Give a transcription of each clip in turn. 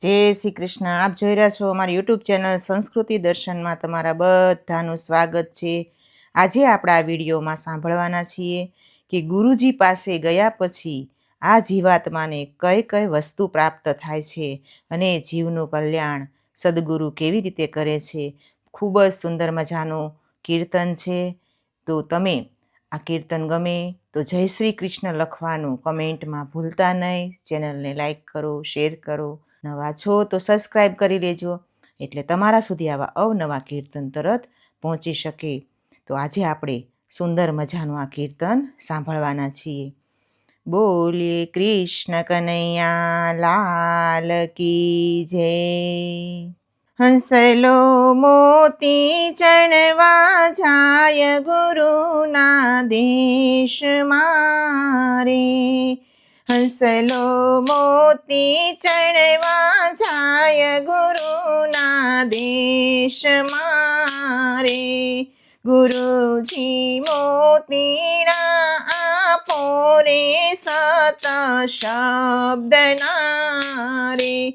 જય શ્રી કૃષ્ણ. આપ જોઈ રહ્યા છો અમારી યુટ્યુબ ચેનલ સંસ્કૃતિ દર્શનમાં તમારા બધાનું સ્વાગત છે. આજે આપણે આ વિડીયોમાં સાંભળવાના છીએ કે ગુરુજી પાસે ગયા પછી આ જીવાત્માને કઈ કઈ વસ્તુ પ્રાપ્ત થાય છે અને જીવનું કલ્યાણ સદગુરુ કેવી રીતે કરે છે. ખૂબ જ સુંદર મજાનું કીર્તન છે. તો તમે આ કીર્તન ગમે તો જય શ્રી કૃષ્ણ લખવાનું કમેન્ટમાં ભૂલતા નહીં. ચેનલને લાઈક કરો, શેર કરો. નવા છો તો સબસ્ક્રાઈબ કરી લેજો. એટલે તમારા સુધી આવા અવનવા કીર્તન તરત પહોંચી શકે. તો આજે આપણે સુંદર મજાનું આ કીર્તન સાંભળવાના છીએ. બોલીએ કૃષ્ણ કનૈયા, લાલ કી જય. હંસલો મોતી ચણવા જાય ગુરુના દેશ મારે. હંસલો મોતી ચણવા જાય ગુરુના દેશ મારે ગુરુજી મોતીના આપો રે સત શબ્દના રે.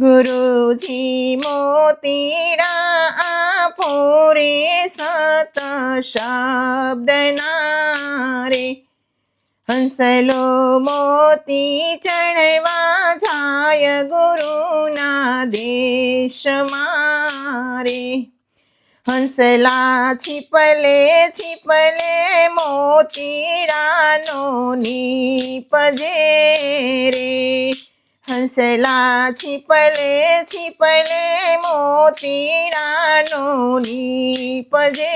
ગુરુજી મોતીડા આપો રે સત શબ્દના રે. હંસલો મોતી ચણવા જાય ગુરુના દેશ મારે હંસલા છીપલે છીપલે મોતીડાનો નીપજે રે. હંસલા છીપલે છીપલે મોતીડાનો નીપજે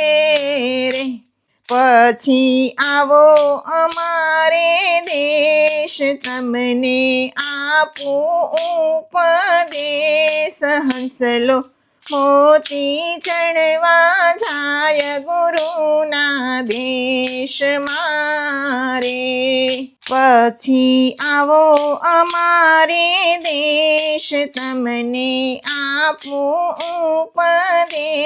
રે. પછી આવો અમારે દેશ તમને આપું ઉપદેશ. હંસલો મોતી ચણવા જાય ગુરુના દેશ મારે પછી આવો અમારે દેશ તમને આપું ઉપદેશ.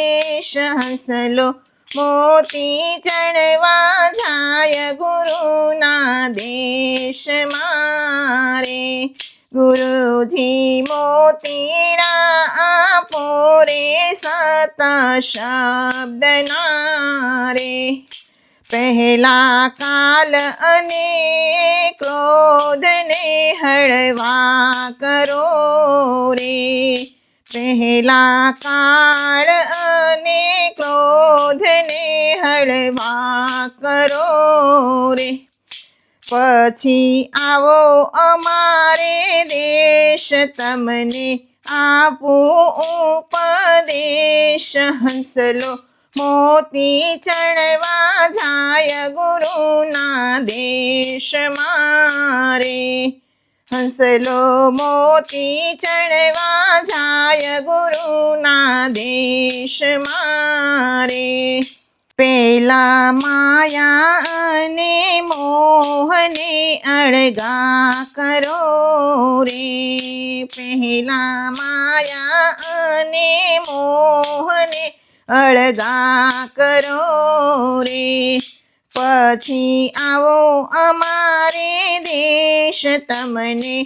હંસલો મોતી ચણવા જાય ગુરુના દેશ મારે. ગુરુજી મોતીના આપો રે સતા શબ્દના રે પહેલા કાલ અને ક્રોધને હળવા કરો રે. પહેલા કાળ હળવા કરો રે. પછી આવો અમારે દેશ તમને આપો ઉપદેશ. હંસલો મોતી ચણવા જાય ગુરુના દેશ મારે. હંસલો મોતી ચણવા જાય ગુરુના દેશ મારે. પેલા માયા અને મોહને અળગા કરો રે પહેલા માયા અને મોહને અળગા કરો રે પછી આવો અમારે દેશ તમને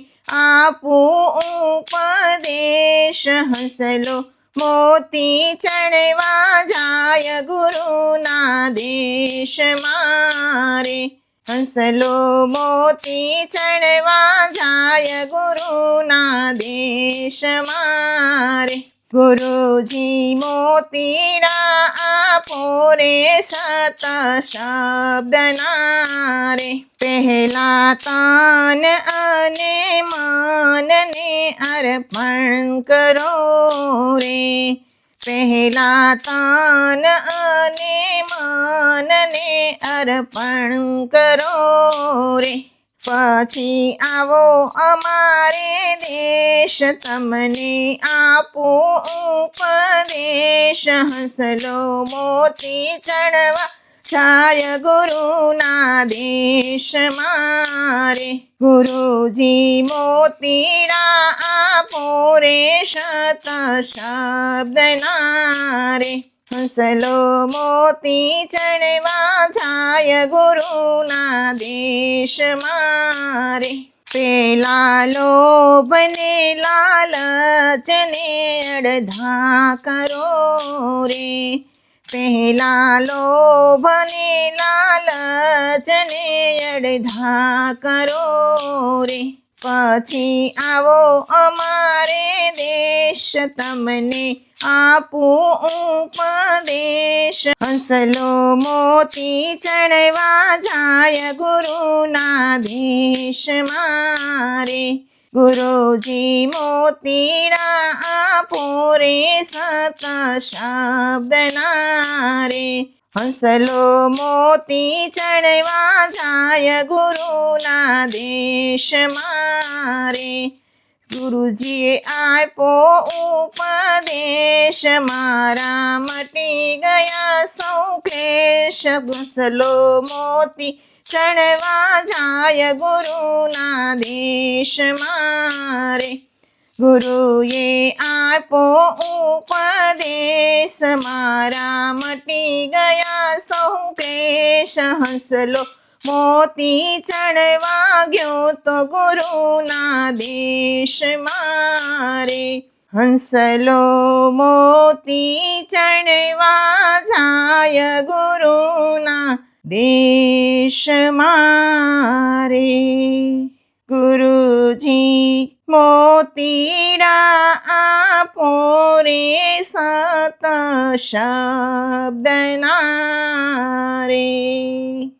આપું ઉપદેશ હંસલો મોતી ચણવા જાય ગુરુના દેશ મારે. હંસલો મોતી ચણવા જાય ગુરુના દેશ મારે. ગુરુજી મોતીડા આપો રે સત શબ્દના રે. પહેલા તાન અને માનને અર્પણ કરો રે. પહેલા તાન અને માનને અર્પણ કરો પછી આવો અમારે દેશ તમને આપો ઉપદેશ. હસલો મોતી ચણવા છાય ગુરુના દેશ મારે. ગુરુજી મોતીરા આપો રે શત શબ્દના રે. હંસલો મોતી ચણવા જાય ગુરુના દેશ મારે. પેલા લોભને લાલ લાલચને અડધા કરો રે. પહેલા લોભને લાલચને અડધા કરો રે. પછી આવો અમારે દેશ તમને આપું ઉપદેશ. હંસલો મોતી ચણવા જાય ગુરુના દેશ મારે ગુરુજી મોતીડા આપો રે સતા શબ્દ રે. હંસલો મોતી ચણવા જાય ગુરુના દેશ મારે ગુરુજીએ આપો ઉપદેશ, મારા મટી ગયા સૌ ક્લેશ ગુસલો મોતી ચણવા જાય ગુરુના દેશ મારે. ગુરુએ આપો ઉપદેશ, મારા મટી ગયા સૌ ક્લેશ હંસલો મોતી ચણવા ગયો તો ગુરુના દેશ મારે. હંસલો મોતી ચણવા જાય ગુરુના દેશ મારે. ગુરુજી મોતીડા આપો રે સત શબ્દના નારે